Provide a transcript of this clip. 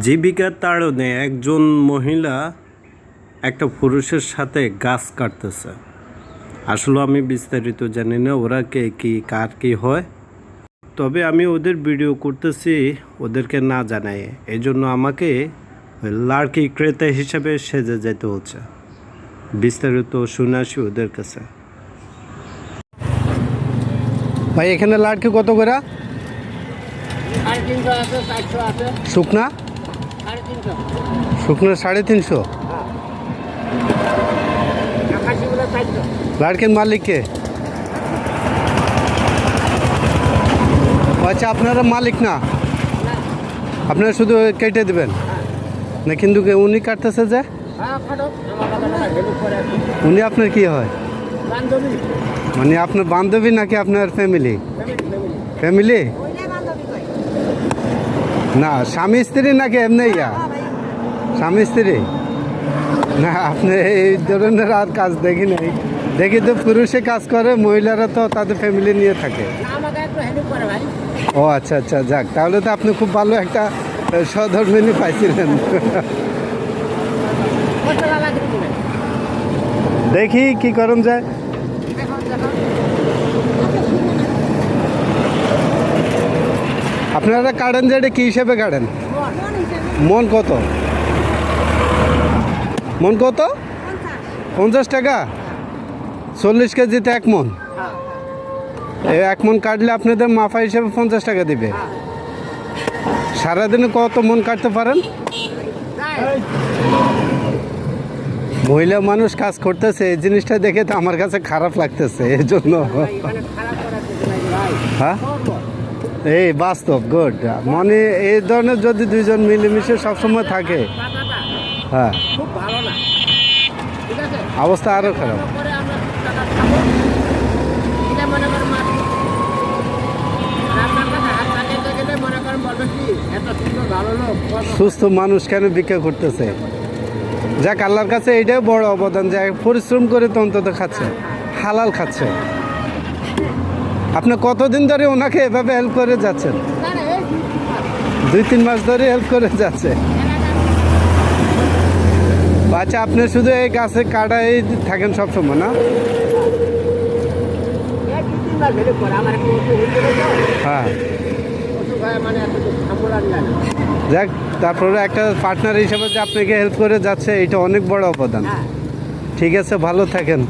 জীবিকার তাড়নে একজন মহিলা একটা পুরুষের সাথে গাছ কাটতেছে। আসলে আমি বিস্তারিত জানি না ওরা কে কি কার কি হয়। তবে আমি ওদের ভিডিও করতেছি ওদেরকে না জানাই। এই জন্য আমাকে লাড়কি ক্রেতা হিসাবে সেজে যেতে হচ্ছে। বিস্তারিত শুনে আসি ওদের কাছে। ভাই এখানে লাড়কি কত করে? শুকনা? শুকনো সাড়ে তিনশো? চারশো। মালিককে? আচ্ছা আপনারা মালিক না? আপনারা শুধু কেটে দেবেন? না কিন্তু কে- উনি কাটতেছে যে? হ্যাঁ উনি আপনার কি হয়? মানে আপনার বান্ধবী নাকি আপনার ফ্যামিলি? ফ্যামিলি না স্বামী স্ত্রী নাকি এমনি ইয়া? স্বামী স্ত্রী? না আপনি এই ধরনের আর কাজ দেখি নাই। দেখি তো পুরুষে কাজ করে মহিলারা তো তাদের ফ্যামিলি নিয়ে থাকে। ও আচ্ছা আচ্ছা যাক তাহলে তো আপনি খুব ভালো একটা সহধর্মিনী পাইছিলেন। দেখি কি করণ যায় এখন দেখো আপনারা কাটেন যে এটা কী হিসেবে কাটেন? মন কত? মন কত? পঞ্চাশ টাকা? চল্লিশ কেজিতে এক মন। এক মন কাটলে আপনাদের মাফা হিসেবে পঞ্চাশ টাকা দিবে। সারাদিনে কত মন কাটতে পারেন? মহিলা মানুষ কাজ করতেছে এই জিনিসটা দেখে তো আমার কাছে খারাপ লাগতেছে এই জন্য ভাই হ্যাঁ। এই বাস্তব গুড মানে এই ধরনের যদি দুইজন মিলেমিশে সবসময় থাকে হ্যাঁ। অবস্থা আরও খারাপ। সুস্থ মানুষ কেন ভিক্ষা করতেছে? যাক, আল্লাহর কাছে এইটাই বড় অবদান যে পরিশ্রম করে তো অন্তত খাচ্ছে, হালাল খাচ্ছে। আপনি কতদিন ধরে ওনাকে এভাবে হেল্প করে যাচ্ছেন? না না এই দুই তিন মাস ধরে হেল্প করে যাচ্ছে। আচ্ছা আপনি শুধু এই গাছে কাটাই থাকেন সবসময় না? হয়ে। মানে যাক তারপরে একটা পার্টনার হিসেবে যে আপনাকে হেল্প করে যাচ্ছে এটা অনেক বড় অবদান। হ্যাঁ। ঠিক আছে ভালো থাকেন।